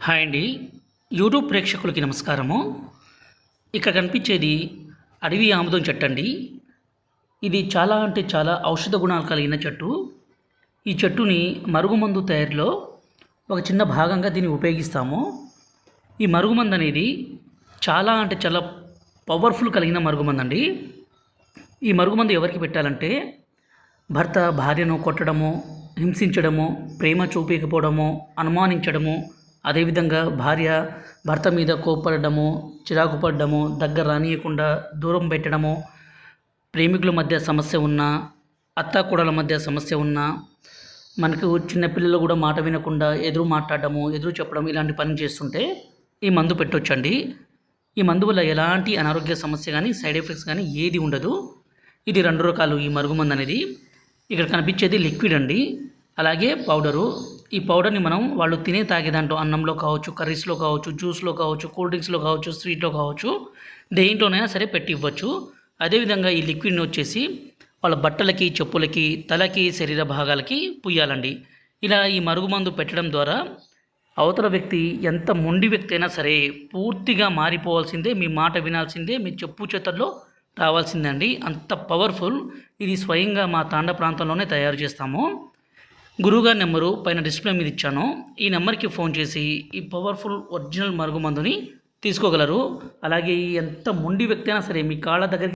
Hi అండి. YouTube ప్రేక్షకులకి నమస్కారము. ఇక్కడ కనిపించేది అడవి ఆముదం చెట్టు అండి. ఇది చాలా అంటే చాలా ఔషధ గుణాలు కలిగిన చెట్టు. ఈ చెట్టుని మరుగుమందు తయారీలో ఒక చిన్న భాగంగా దీన్ని ఉపయోగిస్తాము. ఈ మరుగుమందు అనేది చాలా అంటే చాలా పవర్ఫుల్ కలిగిన మరుగుమందు అండి. ఈ మరుగుమందు ఎవరికి పెట్టాలంటే భర్త భార్యను కొట్టడము హింసించడము ప్రేమ చూపించకపోవడము అనుమానించడము అదేవిధంగా భార్య భర్త మీద కోప్పడము చిరాకు పడడము దగ్గర రానియకుండా దూరం పెట్టడము ప్రేమికుల మధ్య సమస్య ఉన్నా అత్తాకూడల మధ్య సమస్య ఉన్నా మనకు చిన్నపిల్లలు కూడా మాట వినకుండా ఎదురు మాట్లాడడము ఎదురు చెప్పడం ఇలాంటి పని చేస్తుంటే ఈ మందు పెట్టొచ్చండి. ఈ మందు వల్ల ఎలాంటి అనారోగ్య సమస్య కానీ సైడ్ ఎఫెక్ట్స్ కానీ ఏది ఉండదు. ఇది రెండు రకాలు ఈ మరుగుమందు అనేది. ఇక్కడ కనిపించేది లిక్విడ్ అండి. అలాగే పౌడరు. ఈ పౌడర్ని మనం వాళ్ళు తినే తాగే దాంట్లో అన్నంలో కావచ్చు కర్రీస్లో కావచ్చు జ్యూస్లో కావచ్చు కూల్ డ్రింక్స్లో కావచ్చు స్వీట్లో కావచ్చు దేంట్లోనైనా సరే పెట్టి ఇవ్వచ్చు అదేవిధంగా ఈ లిక్విడ్ని వచ్చేసి వాళ్ళ బట్టలకి చెప్పులకి తలకి శరీర భాగాలకి పుయ్యాలండి. ఇలా ఈ మరుగుమందు పెట్టడం ద్వారా అవతల వ్యక్తి ఎంత మొండి వ్యక్తి అయినా సరే పూర్తిగా మారిపోవాల్సిందే మీ మాట వినాల్సిందే మీ చెప్పు చేతల్లో రావాల్సిందే అండి అంత పవర్ఫుల్ ఇది స్వయంగా మా తాండ ప్రాంతంలోనే తయారు చేస్తాము. గురువుగారి నెంబరు పైన డిస్ప్లే మీద ఇచ్చాను. ఈ నెంబర్కి ఫోన్ చేసి ఈ పవర్ఫుల్ ఒరిజినల్ మరుగుమందుని తీసుకోగలరు. అలాగే ఎంత మొండి వ్యక్తి అయినా సరే మీ కాళ్ళ దగ్గరికి